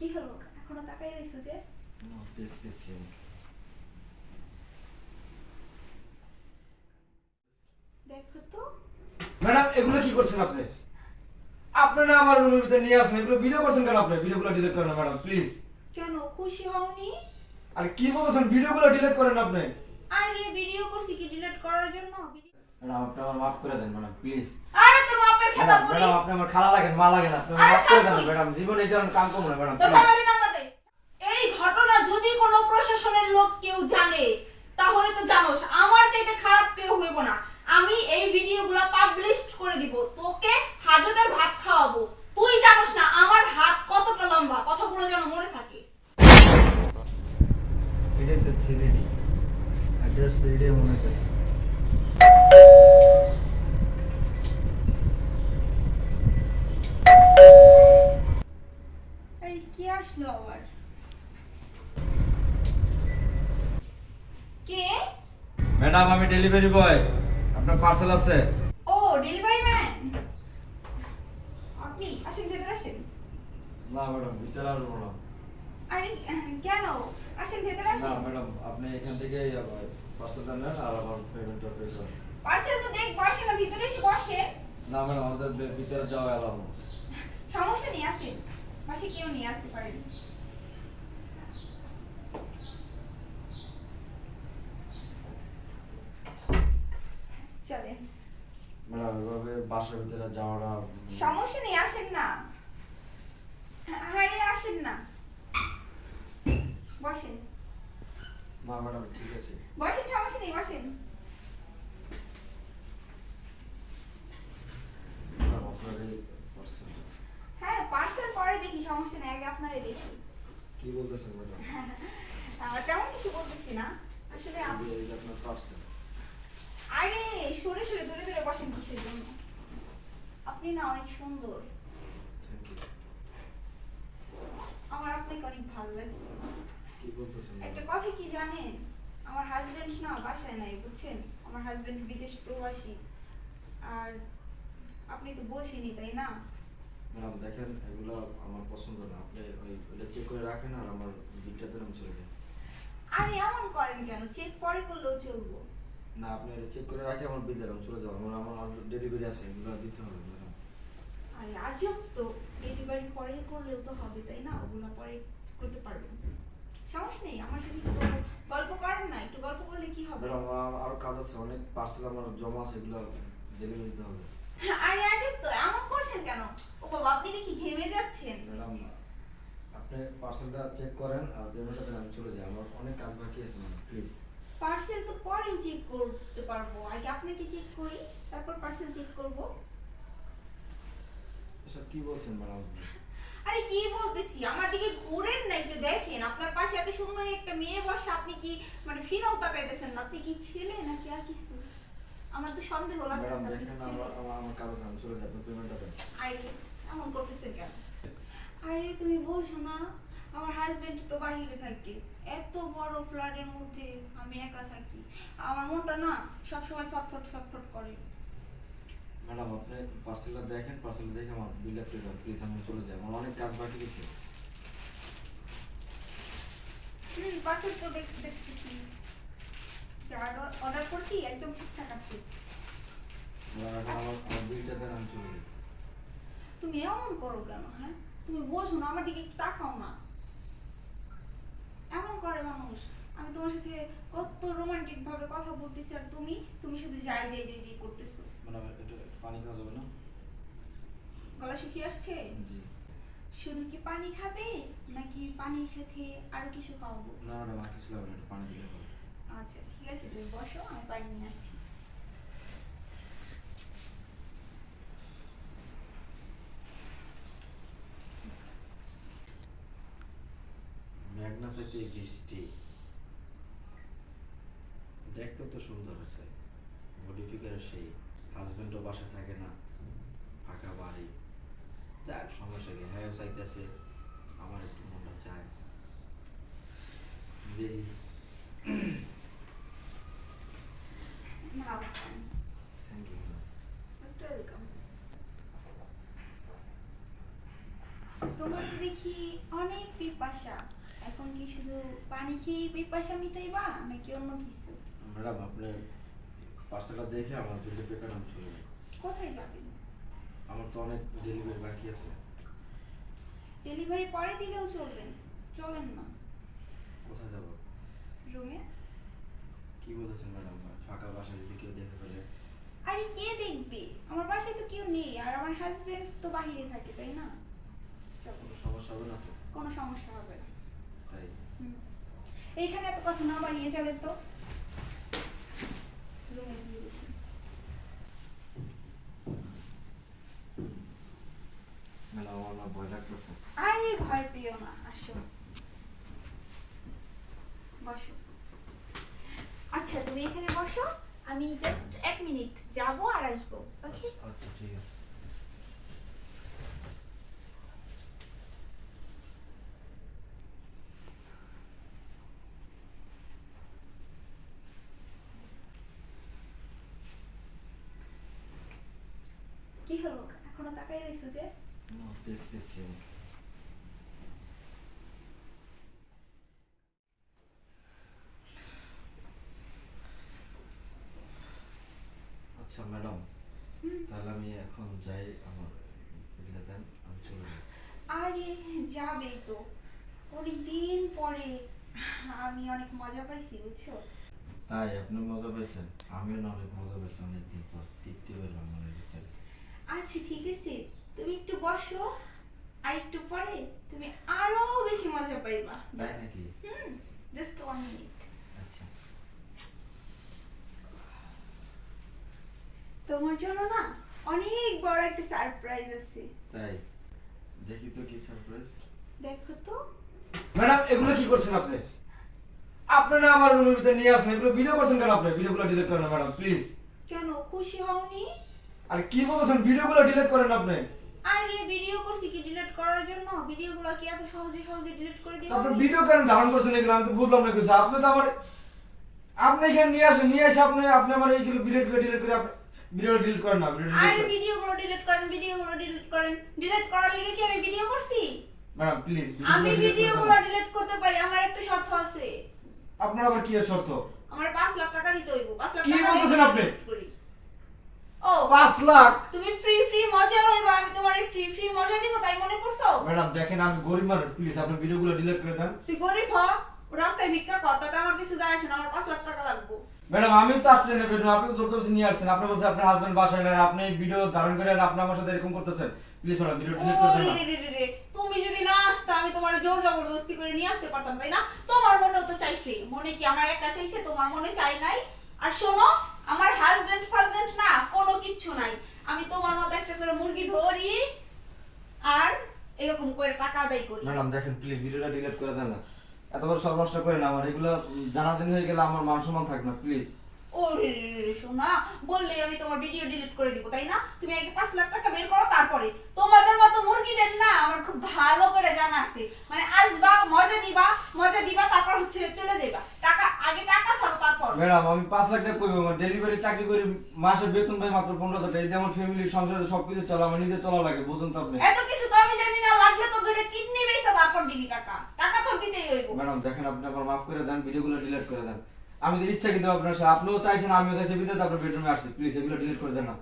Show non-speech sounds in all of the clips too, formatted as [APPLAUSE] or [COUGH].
কি হলো? এখনও তাকাই রইছো যে? দেখতেছি দেখো তো। ম্যাডাম এগুলো কি করছেন আপনি? আপনি না আমার রুমের ভিতরে নিয়ে আসেন এগুলো ভিডিও করছেন কেন আপনি? ভিডিওগুলো ডিলিট করেন ম্যাডাম প্লিজ কেন খুশি হওনি? আর কি বলছেন ভিডিওগুলো ডিলিট করেন আপনি? আরে ভিডিও করছি কি ডিলিট করার জন্য? ম্যাডাম আপনি আমার মাফ করে দেন ম্যাডাম প্লিজ খেতা ম্যাডাম ম্যাডাম আপনি আমার খালা লাগেন মা লাগেন আপনি মাফ করে দেন ম্যাডাম জীবনে এই কাম করব না ম্যাডাম তোর please। ফ্যামিলি নাম্বার এই ঘটনা যদি কোনো প্রশাসনের লোক কেউ জানে তাহলে তো জানোস আমার চাইতে খারাপ কেউ হইব না। আমি এই ভিডিওগুলো পাবলিশ করে দিব। তোকে হাজতের ভাত খাওয়াবো তুই জানোস না আমার হাত কতটা লম্বা কথাগুলো যেন মনে থাকে এটাই তো থ্রি ডি অ্যাড্রেস তো এটাই মনে হচ্ছে আরে কি আসলো আবার কে ম্যাডাম আমি ডেলিভারি বয়। আপনার পার্সেল আছে? ও ডেলিভারি ম্যান? আপনি আসেন ভেতরে আসেন। না ম্যাডাম ভিতরে আসব না। আরে কেন? আসেন ভেতরে আসেন। না ম্যাডাম আপনি এখান থেকে পার্সেলটা নেন আর আমার পেমেন্টটা পে করেন। পার্সেল তো দেখ বসে না ভিতরে এসে বসে। না ম্যাডাম আমাদের ভিতরে যাওয়া এলাম সমস্যা নেই আসেন। পাশে কেউ নিয়ে আসতে পারেন চলেন ম্যাডাম এভাবে বাসার ভিতরে যাওয়াটা সমস্যা নেই আসেন না। আরে আসেন না। বসেন। না ম্যাডাম ঠিক আছে। বসেন সমস্যা নেই বসেন। হ্যাঁ পার্সেল পরে দেখি সমস্যা নেই আগে আপনারে দেখি। কি বলতেছেন ম্যাডাম? [LAUGHS] তেমন কিছু বলতেছি না। আসলে আপনার পার্সেল আরে সরে সরে দূরে দূরে বসেন কিসের জন্য? আপনি না অনেক সুন্দর। আমার আপনাকে অনেক ভালো লাগছে। একটা কথা কি জানেন? আমার হাজবেন্ড না বাসায় নাই বুঝছেন? আমার হাজবেন্ড বিদেশ প্রবাসী। আর আপনি তো বোঝেনি তাই না? ম্যাডাম দেখেন এগুলো আমার পছন্দ না। আপনি ওই ওইটা চেক করে রাখেন আর আমার বিলটা দেন আমি চলে যাই। আরে এমন করেন কেন? চেক পরে করলেও চলবো। না আপনি এটা চেক করে রাখে আমার বিল দেন চলে যাব। আমার আমার ডেলিভারি আছে এগুলো দিতে হবে। আরে আজব তো ডেলিভারি পরে করলেও তো হবে তাই না? ওগুলো পরে করতে পারবেন সমস্যা নেই আমার সাথে একটু গল্প- করেন না একটু গল্প করলে কি হবে? আমার আরও কাজ আছে অনেক পার্সেল আমার জমা আছে এগুলো ডেলিভারি দিতে হবে। আরে আজব তো এমন করছেন কেন? ও বাবা আপনি দেখি ঘেমে যাচ্ছেন। ম্যাডাম আপনি পার্সেলটা চেক করেন আর পেমেন্টটা দেন আমি চলে যাই আমার অনেক কাজ বাকি আছে প্লিজ পার্সেল তো পরে চেক করতে পারব আগে আপনাকে চেক করি তারপর পার্সেল চেক করব। এসব কি বলছেন ম্যাডাম? আরে কি বলতেছি? আমার দিকে ঘুরেন না একটু দেখেন। আপনার পাশে এত সুন্দর একটা মেয়ে বসে আপনি কি মানে তাকাইতেছেন না? আপনি কি ছেলে নাকি আর কিছু? আমার তো সন্দেহ লাগতেছে আপনি। আমার কাজ আমি চলে পেমেন্টটা দেন। আরে এমন করতেছেন কেন? আরে তুমি বোঝো না আমার হাজবেন্ড তো বাইরে থাকে। এত বড় ফ্ল্যাটের মধ্যে আমি একা থাকি। আমার মনটা না সবসময় সফট ছটফট করে। ম্যাডাম আপনি পার্সেলটা দেখেন পার্সেলটা দেখে আমার বিলটা পে দেন প্লিজ আমি চলে যাই আমার অনেক কাজ বাকি আছে। হুম পার্সেল তো দেখতেছি। যা অর্ডার করছি একদম ঠিকঠাক আছে। আমার আমার বিলটা দেন আমি চলে যাই। তুমি এমন করো কেন হ্যাঁ? তুমি বোঝো না আমার দিকে তাকাও না। এমন করে মানুষ। আমি তোমার সাথে কত রোমান্টিক ভাবে কথা বলতেছি আর তুমি তুমি শুধু যাই যাই যাই যাই করতেছো। একটু পানি খাওয়া যাবে না? গলা শুকিয়ে আসছে? জি। শুধু কি পানি খাবে নাকি পানির সাথে আরও কিছু খাওয়াবো? না ম্যাডাম আর কিছু লাগবে না একটু পানি দিলে হবে। আচ্ছা ঠিক আছে তুমি বসো আমি পানি নিয়ে আসছি। মেঘনা সাইতে বৃষ্টি দেখতে তো সুন্দর আছে বডি ফিগার সেই। হাজবেন্ডও বাসা থাকে না। ফাঁকা বাড়ি। যাক সমস্যা কি? হ্যাঁ চাইতেছে। আমার একটু মনটা চায়। থ্যাংক ইউ মোস্ট ওয়েলকাম তোমার দেখি অনেক পিপাসা। এখন কি শুধু পানি খেয়ে পিপাসা মিটাইবা নাকি অন্য কিছু? ম্যাডাম আপনি পার্সেলটা দেখে আমার বিলে পে করেন চলে যান। কোথায় যাবেন আমার তো অনেক ডেলিভারি বাকি আছে। ডেলিভারি পরে দিলেও চলবেন চলেন না। কোথায় যাব? রুমে কি বলতেছেন ম্যাডাম? ফাঁকা বাসায় যদি কেউ দেখে ফেলে। আরে কে দেখবে? আমার বাসায় তো কেউ নেই। আর আমার হাজবেন্ড তো বাইরে থাকে তাই না? চলো কোনো সমস্যা হবে না তো? কোনো সমস্যা হবে না। তাই। এইখানে এত কথা না বাড়িয়ে চলে তো রুমে দিয়ে দিচ্ছি। ম্যাডাম আমার না ভয় লাগতেছে। আরে ভয় পেও না আসো। বসো। আচ্ছা তুমি এখানে বসো আমি জাস্ট এক মিনিট যাব আর আসব ওকে? আচ্ছা ঠিক আছে। কি হলো? এখনও তাকাই রইছো যে? দেখতেছি। আচ্ছা ম্যাডাম তাহলে আমি এখন যাই আমার বিলটা দেন আমি চলে যাই আরে যাবে তো। অনেক দিন পরে আমি অনেক মজা পাইছি বুঝছ? তাই আপনি মজা পেয়েছেন আমিও না অনেক মজা পেয়েছি অনেকদিন পর। তৃপ্তি পেলাম মনের ভিতরে। আচ্ছা ঠিক আছে। তুমি একটু বসো আর একটু পরে তুমি আরও বেশি মজা পাইবা। তাই নাকি? হুম জাস্ট ওয়ান মিনিট আচ্ছা। তোমার জন্য না অনেক বড় একটা সারপ্রাইজ আছে। তাই? দেখি তো কি সারপ্রাইজ দেখো তো। ম্যাডাম এগুলো কি করছেন আপনি? আপনারা আমার রুমের ভিতরে নিয়ে আসেন এগুলো ভিডিও করছেন কেন আপনি? ভিডিওগুলো ডিলিট করেন ম্যাডাম প্লিজ কেন খুশি হওনি? আর কি বলছেন? ভিডিওগুলো ডিলিট করেন আপনি। আরে ভিডিও করছি কি ডিলিট করার জন্য? ভিডিওগুলো কি এত সহজে সহজে ডিলিট করে দিও তারপর ভিডিও কেন ধারণ করছেন এগুলো আমি তো বুঝলাম না কিছু। আপনি তো আমার আপনি এখানে নিয়ে আসেন নিয়ে এসে আপনি আপনি আমার এইগুলো ভিডিও করে ডিলিট করে ভিডিও ডিলিট করেন না ভিডিও আরে ভিডিওগুলো ডিলিট করেন ভিডিওগুলো ডিলিট করেন। ডিলিট করার লিগে কি আমি ভিডিও করছি? ম্যাডাম প্লিজ আমি ভিডিওগুলো ডিলিট করতে পারি আমার একটা শর্ত আছে। আপনার আবার কি শর্ত? আমার 5 লাখ টাকা দিতে হইব 5 লাখ কি টাকা দিয়ে বলতেছেন আপনি? পাঁচ লাখ। তুমি ফ্রি ফ্রি মজা লইবা আমি তোমার ফ্রি ফ্রি মজা দিব তাই মনে করছ? ম্যাডাম দেখেন আমি গরিব মানুষ প্লিজ আপনি ভিডিওগুলো ডিলিট করে দেন। তুই গরিব হ রাস্তায় ভিক্ষা কর তাতে আমার কিছু যায় আসে না আমার 5 লাখ টাকা লাগবে। ম্যাডাম আমি তো আসছি না বেডরুম আপনি তো জোর নিয়ে আসছেন আপনি বলছেন আপনার হাজবেন্ড বাসায় আপনি ভিডিও ধারণ করে আর আপনি আমার সাথে এরকম করতেছেন। প্লিজ ম্যাডাম ভিডিও ডিলিট করে দেন তুমি যদি না আসতা আমি তোমার জোর জবরদস্তি করে নিয়ে আসতে পারতাম তাই না? তোমার মনেও তো চাইছে মনে কি আমার একটা চাইছে তোমার মনে চাই নাই? আর শোনো, আমার হাজবেন্ড ফাজবেন্ড না, কোনো কিচ্ছু নাই। আমি তোমার মতো একটা করে মুরগি ধরি আর এরকম করে টাকা আদায় করি। ম্যাডাম, দেখেন প্লিজ ভিডিওটা ডিলিট করে দেন না। এত বড় সর্বনষ্ট না আমার। এগুলো জানাজানি হয়ে গেলে আমার মান সম্মান থাকবে না প্লিজ ও শোনা বললে আমি তোমার ভিডিও ডিলিট করে দিব তাই না? তুমি আগে পাঁচ লাখ টাকা বের করো তারপরে। তোমাদের মতো মুরগিদের না আমার খুব ভালো করে জানা আছে। মানে আসবা মজা নিবা মজা দিবা তারপর হচ্ছে চলে যাইবা। টাকা আগে টাকা ছাড়ো তারপর। ম্যাডাম আমি পাঁচ লাখ টাকা করব আমার ডেলিভারি চাকরি করে মাসে বেতন পাই মাত্র পনেরো হাজার টাকা। দিয়ে আমার ফ্যামিলির সংসারে সবকিছু চলা আমার নিজে চলা লাগে বুঝুন তো আপনি। এত কিছু তো আমি জানি না লাগলে তো দুটো কিডনি বেচা তারপর দিবি টাকা। টাকা তো দিতেই হইব। ম্যাডাম দেখেন আপনি আমার মাফ করে দেন ভিডিওগুলো ডিলিট করে দেন। আমি তো ইচ্ছা কিন্তু আপনার সাথে। আপনিও চাইছেন আমিও চাইছি বিদ্যুৎ আপনার বেডরুমে আসছি। প্লিজ এগুলো ডিলিট করে দেন না।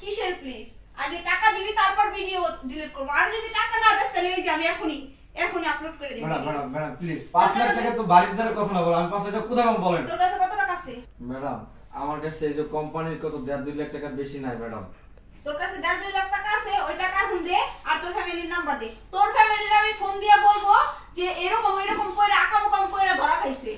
কিসের প্লিজ আগে টাকা দিবি তারপর ভিডিও ডিলিট করব। আর যদি টাকা না দেস তাহলে এই যে আমি এখনই এখনই আপলোড করে দিবি। ম্যাডাম ম্যাডাম ম্যাডাম প্লিজ পাঁচ লাখ টাকা তো বাড়ির দ্বারা কথা না বলেন আমি পাঁচ লাখ টাকা কোথায় বলেন? তোর কাছে কত টাকা আছে? ম্যাডাম আমার কাছে এই যে কোম্পানির কত দেড় দুই লাখ টাকা বেশি নাই ম্যাডাম। তোর কাছে দেড় দুই লাখ টাকা আছে ওই টাকা এখন দে আর তোর ফ্যামিলির নাম্বার দে। তোর ফ্যামিলির আমি ফোন দিয়ে বলব যে এরকম এরকম করে আকাম উকাম করে ধরা খাইছে।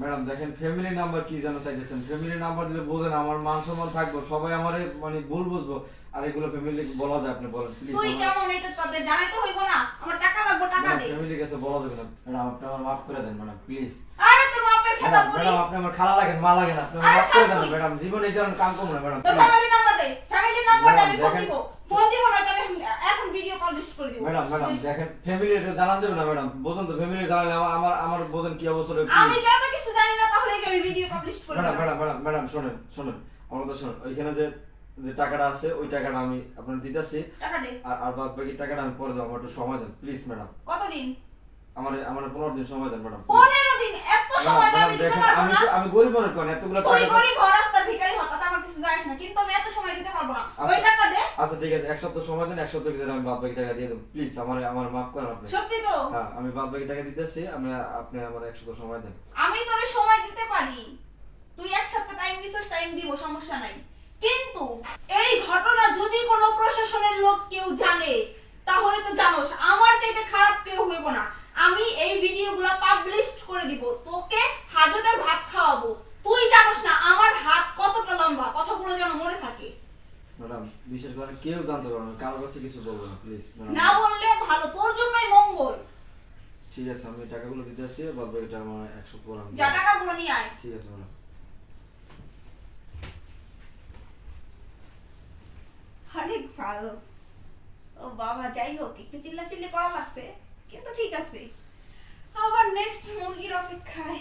ম্যাডাম দেখেন ফ্যামিলি নাম্বার কি জানা চাইতেছেন? ফ্যামিলি নাম্বার দিলে বোঝেন আমার মান সম্মান থাকব সবাই আমারে মানে ভুল বুঝব। আর এগুলো ফ্যামিলি বলা যায় আপনি বলেন প্লিজ তুই কেমন? এটা তাদের জানাইতে হইব না। আমার টাকা লাগবে টাকা দে। ফ্যামিলি কাছে বলা যাবে না। ম্যাডাম আপনি আমার মাফ করে দেন ম্যাডাম প্লিজ আরে তোর মাপের খেতা ম্যাডাম পড়ি ম্যাডাম আপনি আমার খালা লাগেন মা লাগেন আপনি মাফ করে দেন ম্যাডাম। জীবনে এই কাম করব না ম্যাডাম তোর ফ্যামিলির নাম্বার দে। ফ্যামিলির নাম্বার আমি ফোন দিব। ফোন দিব না আমি করে দিব। ম্যাডাম ম্যাডাম দেখেন ফ্যামিলি এটা জানান যাবে না ম্যাডাম। বোঝেন তো ফ্যামিলি জানালে আমার আমার বোঝেন কি অবস্থা আমি। যত কিছু জানি না তাহলে আমি ভিডিও পাবলিশ করে ম্যাডাম ম্যাডাম ম্যাডাম ম্যাডাম শোনেন শোনেন আমার কথা শোনেন। ওইখানে যে যে টাকাটা আছে ওই টাকাটা আমি আপনার দিতেছি। আর আর বাদ বাকি টাকাটা আমি পরে দেবো আমার একটু সময় দেন প্লিজ ম্যাডাম। কতদিন? আমার আমার পনেরো দিন সময় দেন ম্যাডাম পনেরো দিন এত সময় আমি দিতে দেখেন পারব আমি না। তো- আমি গরিব মানুষ কেন এতগুলো টাকা গরিব ভিখারি কিছু যায় আসে না কিন্তু আমি এত সময় দিতে পারব না। ওই। টাকা দে। আচ্ছা ঠিক আছে এক সপ্তাহ সময় দেন এক সপ্তাহের ভিতরে আমি বাদ বাকি টাকা দিয়ে দেবো। প্লিজ আমার আমার মাফ করেন আপনি। সত্যি তো? হ্যাঁ আমি বাদ বাকি টাকা দিতেছি আমি আপনি আমার এক সপ্তাহ সময় দেন। আমি তোরে সময় দিতে পারি। তুই এক সপ্তাহ টাইম দিছিস টাইম দিব সমস্যা নাই। কিন্তু এই ঘটনা যদি কোনো প্রশাসনের লোক কেউ জানে তাহলে তো জানোস আমার চাইতে খারাপ কেউ হইব না। আমি এই ভিডিওগুলো পাবলিশ করে দিব তোকে হাজতের ভাত খাওয়াবো। তুই জানোস না আমার হাত লম্বা কথাগুলো যেন মনে থাকে। ম্যাডাম বিশেষ করে কেউ জানতে পারবে না কারোর কাছে কিছু বলব না প্লিজ না বললে ভালো তোর জন্যই মঙ্গল। ঠিক আছে আমি টাকাগুলো দিতেছি বাদ বাকিটা আমার এক সপ্তাহ পর আমি যা টাকাগুলো নিয়ে আয়। ঠিক আছে ম্যাডাম। অনেক ভালো। ও বাবা যাই হোক একটু চিল্লা চিল্লি করা লাগছে কিন্তু ঠিক আছে। আবার নেক্সট মুরগির অপেক্ষায়।